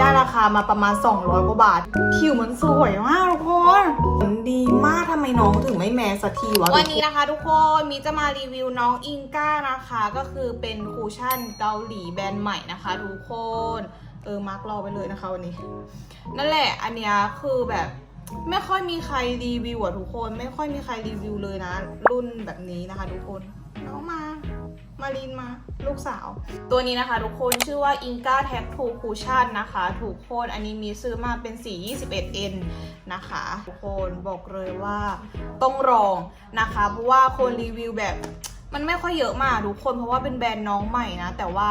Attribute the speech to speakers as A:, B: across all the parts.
A: ได้ราคามาประมาณ 200 กว่าบาท ผิวมันสวยมากทุกคนมันดีมากทำไมน้องถึงไม่แมสสักทีวะวันนี้นะคะทุกคนมีจะมารีวิวน้องอิงก้านะคะ ก็คือเป็นคูชั่นเกาหลีแบรนด์ใหม่นะคะทุกคนเออมาร์กรอไปเลยนะคะวันนี้ นั่นแหละอันเนี้ยคือแบบไม่ค่อยมีใครรีวิวอะทุกคน ไม่ค่อยมีใครรีวิวเลยนะ รุ่นแบบนี้นะคะทุกคนน้องมา มารินมาลูกสาว ตัวนี้นะคะ ทุกคนชื่อว่า Inca Tag 2 Cushion นะคะทุกโคนอันนี้มีซื้อมาเป็นสี 21N นะคะ ทุกคนบอกเลยว่าต้องลองนะคะ เพราะว่าคนรีวิวแบบมันไม่ค่อยเยอะมากทุกคนเพราะว่าเป็นแบรนด์น้องใหม่นะ แต่ว่า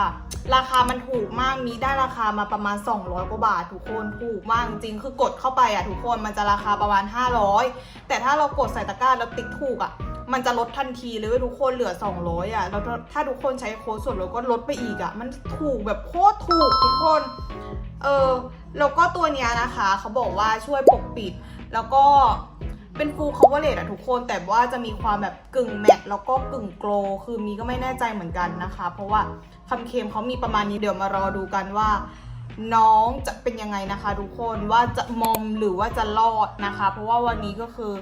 A: ราคามันถูกมากมีได้ราคามาประมาณ 200กว่าบาท ทุกคนถูกมากจริงคือกดเข้าไปอะทุกคนมันจะราคาประมาณ 500 แต่ถ้าเรากดใส่ตะกร้าแล้วติ๊กถูกอะ มันจะลดทันทีเลยทุกคนเหลือ 200อะแล้วถ้าทุกคนใช้โค้ดส่วนลดก็ลดไปอีกอะ มันถูกแบบโคตรถูกทุกคน เออแล้วก็ตัวเนี้ยนะคะ เขาบอกว่าช่วยปกปิด แล้วก็เป็นฟูลคอเวอร์เลอะทุกคนแต่ว่าจะมีความแบบกึ่งแมตแล้วก็กึ่งโกลว์คือมีก็ไม่แน่ใจเหมือนกันนะคะ เพราะว่าคำเคลมเขามีประมาณนี้เดี๋ยวมารอดูกันว่า น้องจะเป็นยังไงนะคะ ทุกคนว่าจะมอมหรือว่าจะรอดนะคะ เพราะว่าวันนี้ก็คือ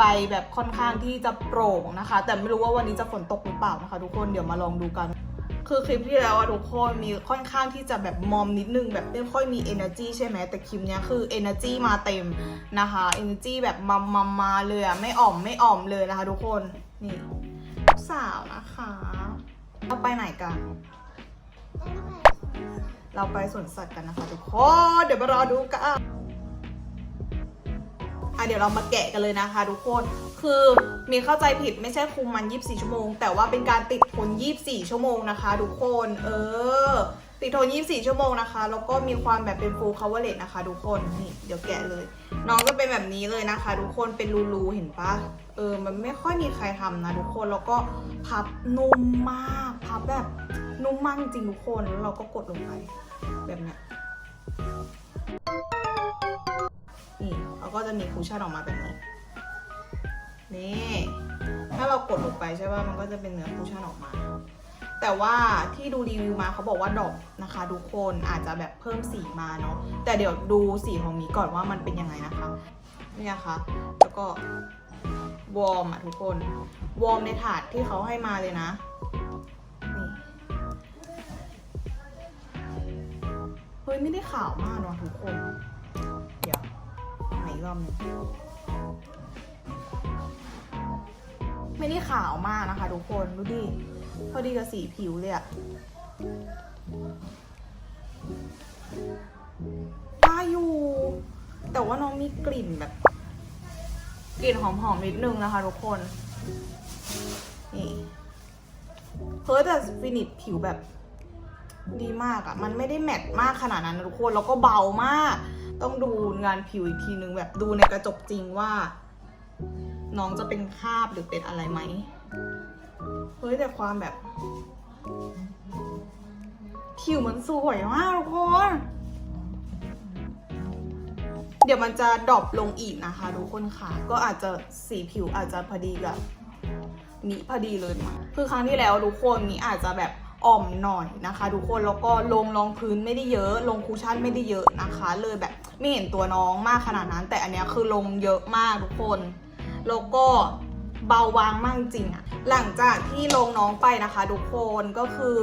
A: ไปแบบค่อนข้างที่จะโปร่งนะคะ แต่ไม่รู้ว่าวันนี้จะฝนตกหรือเปล่านะคะ ทุกคนเดี๋ยวมาลองดูกัน คือคลิปที่แล้วอะทุกคนมีค่อนข้างที่จะแบบมอมนิดนึงแบบไม่ค่อยมี energy ใช่ไหมแต่คลิปเนี้ยคือ energy มาเต็มนะคะ energy แบบมามามาเลยอะไม่อ่อมไม่อ่อมเลยนะคะ ทุกคนนี่สาวนะคะเราไปไหนกันเราไปสวนสัตว์กันนะคะทุกคนเดี๋ยวมารอดูกัน อะเดี๋ยวเรามาแกะกันเลยนะคะทุกคน คือมีเข้าใจผิดไม่ใช่คุมมัน 24 ชั่วโมง แต่ว่าเป็นการติดทน 24 ชั่วโมงนะคะทุกคน เออ ติดทน 24 ชั่วโมงนะคะ แล้วก็มีความแบบเป็น full coverage นะคะทุกคน นี่เดี๋ยวแกะเลย น้องก็เป็นแบบนี้เลยนะคะ ทุกคน เป็นรูๆเห็นปะเออ มันไม่ค่อยมีใครทำนะทุกคน แล้วก็พับนุ่มมาก พับแบบนุ่มมากจริงทุกคน แล้วเราก็กดลงไปแบบเนี้ย เราก็จะมีคูชั่นออกมาแบบนี้ นี่ ถ้าเรากดลงไปใช่ป่ะ มันก็จะเป็นเนื้อคูชั่นออกมา แต่ว่าที่ดูรีวิวมาเขาบอกว่าดอกนะคะทุกคนอาจจะแบบเพิ่มสีมาเนาะ แต่เดี๋ยวดูสีของมีก่อนว่ามันเป็นยังไงนะคะ นี่นะคะ แล้วก็วอร์มอะทุกคน วอร์มในถาดที่เขาให้มาเลยนะเฮ้ยไม่ได้ขาวมากเนาะทุกคน รอบหนึงไม่ได้ขาวมากนะคะทุกคน ดูดิพอดีกับสีผิวเลยอะได้อยู่ แต่ว่าน้องมีกลิ่นแบบ กลิ่นหอมๆนิดนึงนะคะทุกคน นี่เฮ้ยแต่ฟินิชผิวแบบ ดีมากอะ่ะ มันไม่ได้แมตต์มากขนาดนั้นนะทุกคน แล้วก็เบามาก ต้องดูงานผิวอีกทีนึงแบบดูในกระจกจริงว่า น้องจะเป็นคราบหรือเป็นอะไรไหม เฮ้ยแต่ความแบบ ผิวมันสวยมากทุกคน เดี๋ยวมันจะดรอปลงอีกนะคะทุกคนค่ะ ก็อาจจะสีผิวอาจจะพอดีกับมีพอดีเลยมาคือครั้งที่แล้วทุกคนมีอาจจะแบบ อ่อมหน่อยนะคะทุกคนแล้วก็ลงรองพื้นไม่ได้เยอะ ลงคูชั่นไม่ได้เยอะนะคะ เลยแบบไม่เห็นตัวน้องมากขนาดนั้น แต่อันเนี้ยคือลงเยอะมากทุกคนแล้วก็เบาบางมากจริงอะหลังจากที่ลงน้องไปนะคะทุกคนก็คือ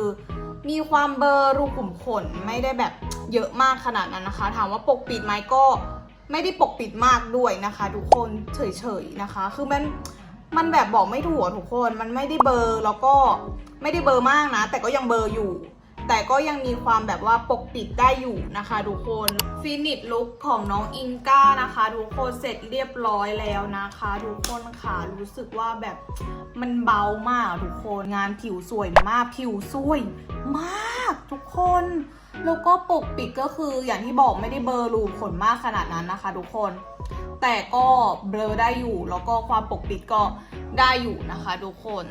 A: มีความเบลอร์รูขุมขนไม่ได้แบบเยอะมากขนาดนั้นนะคะ ถามว่าปกปิดไหมก็ไม่ได้ปกปิดมากด้วยนะคะ ทุกคนเฉยๆนะคะ คือมัน มันแบบบอกไม่ถูกอะทุกคน มันไม่ได้เบอร์แล้วก็ไม่ได้เบอร์มากนะ แต่ก็ยังเบอร์อยู่ แต่ก็ยังมีความแบบว่าปกปิดได้อยู่นะคะทุกคนฟินิชลุคของน้องอิงก้านะคะทุกคนเสร็จเรียบร้อยแล้วนะคะทุกคนค่ะรู้สึกว่าแบบมันเบามากทุกคนงานผิวสวยมากผิวสวยมากทุกคนแล้วก็ปกปิดก็คืออย่างที่บอกไม่ได้เบอร์รูขนมากขนาดนั้นนะคะ ทุกคน แต่ก็เบลอได้อยู่ แล้วก็ความปกปิดก็ได้อยู่นะคะทุกคน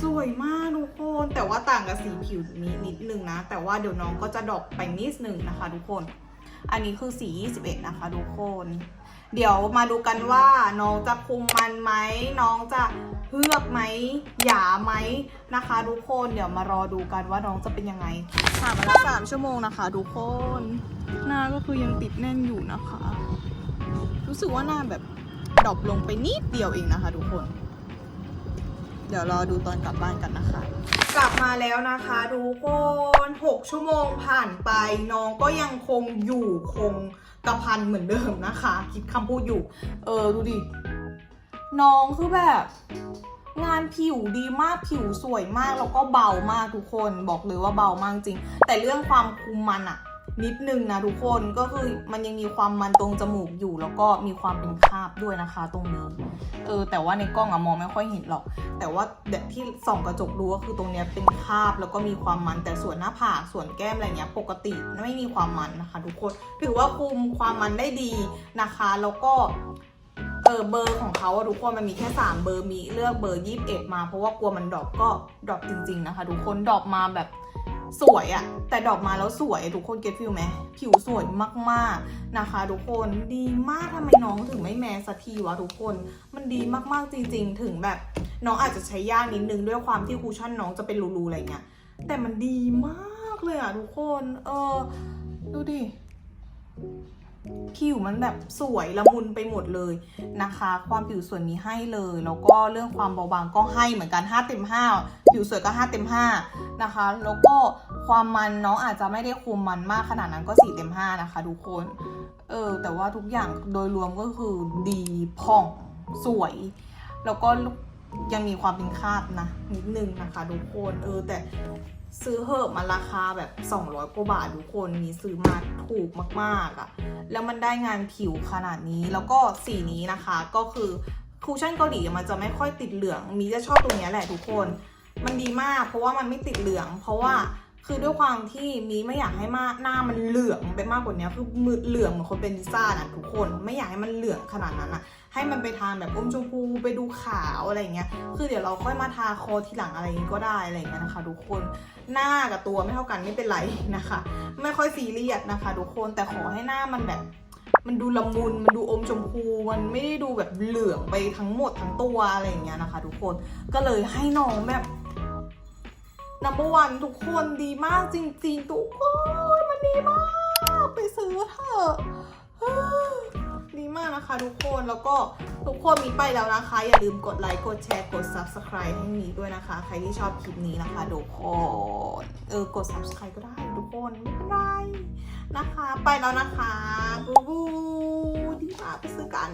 A: สวยมากทุกคน แต่ว่าต่างกับสีผิวนี้นิดนึงนะ แต่ว่าเดี๋ยวน้องก็จะดรอปไปนิดนึงนะคะทุกคน อันนี้คือสี 21 นะคะทุกคน เดี๋ยวมาดูกันว่าน้องจะคุมมันไหมน้องจะเฮือกไหมหยาไหมนะคะ ทุกคนเดี๋ยวมารอดูกันว่าน้องจะเป็นยังไงผ่านมาแล้วสามชั่วโมงนะคะ ทุกคน หน้าก็คือยังติดแน่นอยู่นะคะ รู้สึกว่าหน้าแบบดรอปลงไปนิดเดียวเองนะคะ ทุกคน เดี๋ยวรอดูตอนกลับบ้านกันนะคะ กลับมาแล้วนะคะทุกคน6ชั่วโมงผ่านไปน้องก็ยังคงอยู่คงกระพันเหมือนเดิมนะคะ คิดคำพูดอยู่ เออดูดิ น้องคือแบบ งานผิวดีมากผิวสวยมากแล้วก็เบามากทุกคนบอกเลยว่าเบามากจริง แต่เรื่องความคุมมันอะ นิดนึงนะทุกคนก็คือมันยังมีความมันตรงจมูกอยู่ แล้วก็มีความเป็นคราบด้วยนะคะ ตรงนี้เออแต่ว่าในกล้องอะมองไม่ค่อยเห็นหรอก แต่ว่าเด็กที่ส่องกระจกดูก็คือตรงเนี้ยเป็นคราบแล้วก็มีความมันแต่ส่วนหน้าผากส่วนแก้มอะไรเงี้ยปกติไม่มีความมันนะคะ ทุกคนถือว่าคุมความมันได้ดีนะคะ แล้วก็เออเบอร์ของเขาอะทุกคนมันมีแค่ 3 เบอร์มีเลือกเบอร์ 21 มาเพราะว่ากลัวมันดรอปก็ดรอปจริง ๆนะคะ ทุกคนดรอปมาแบบ สวยอะแต่ดอกมาแล้วสวยทุกคนเก็ตฟิลไหมผิวสวยมากๆนะคะ ทุกคนดีมากทำไมน้องถึงไม่แมสสักทีวะทุกคน มันดีมากๆจริง ๆ ถึงแบบน้องอาจจะใช้ยากนิดนึงด้วยความที่คูชั่นน้องจะเป็นรูๆอะไรเงี้ยแต่มันดีมากเลยอะทุกคน เออดูดิ ผิวมันแบบสวยละมุนไปหมดเลยนะคะ ความผิวสวยมีให้เลย แล้วก็เรื่องความเบาบางก็ให้เหมือนกัน 5 เต็ม 5 ผิวสวยก็ 5 เต็ม 5 นะคะ แล้วก็ความมันน้องอาจจะไม่ได้คุมมันมากขนาดนั้นก็ 4 เต็ม 5 นะคะทุกคน เออ แต่ว่าทุกอย่างโดยรวมก็คือดีผ่องสวย แล้วก็ยังมีความเป็นคาบนะนิดนึงนะคะทุกคน เออแต่ ซื้อเหอะมันราคาแบบ 200 กว่าบาททุกคนมีซื้อมาถูกมากๆอะ่ะ แล้วมันได้งานผิวขนาดนี้แล้วก็สีนี้นะคะก็คือคูชั่นเกาหลีมันจะไม่ค่อยติดเหลือง มีจะชอบตรงนี้แหละทุกคน มันดีมากเพราะว่ามันไม่ติดเหลือง เพราะว่า คือด้วยความที่มีไม่อยากให้มากหน้ามันเหลืองไปมากกว่านี้คือมือเหลืองเหมือนคนเป็นลิซ่านะทุกคนไม่อยากให้มันเหลืองขนาดนั้นอะให้มันไปทางแบบอมชมพูไปดูขาวอะไรอย่างเงี้ยคือเดี๋ยวเราค่อยมาทาคอทีหลังอะไรอย่างงี้ก็ได้อะไรเงี้ยนะคะ ทุกคนหน้ากับตัวไม่เท่ากันไม่เป็นไรนะคะ ไม่ค่อยซีเรียสนะคะ ทุกคนแต่ขอให้หน้ามันแบบมันดูละมุน มันดูอมชมพู มันไม่ได้ดูแบบเหลืองไปทั้งหมดทั้งตัวอะไรอย่างเงี้ยนะคะ ทุกคน ก็เลยให้น้องแบบ นัมเบอร์วันทุกคนดีมากจริงๆ ทุกคนมันดีมาก ไปซื้อเถอะดีมากนะคะทุกคนแล้วก็ทุกคนมีไปแล้วนะคะ อย่าลืมกดไลค์กดแชร์กด subscribe ให้มีด้วยนะคะ ใครที่ชอบคลิปนี้นะคะทุกคนเออกด subscribe ก็ได้ทุกคนไม่เป็นไรนะคะ ไปแล้วนะคะ บูบูดีมากไปซื้อกัน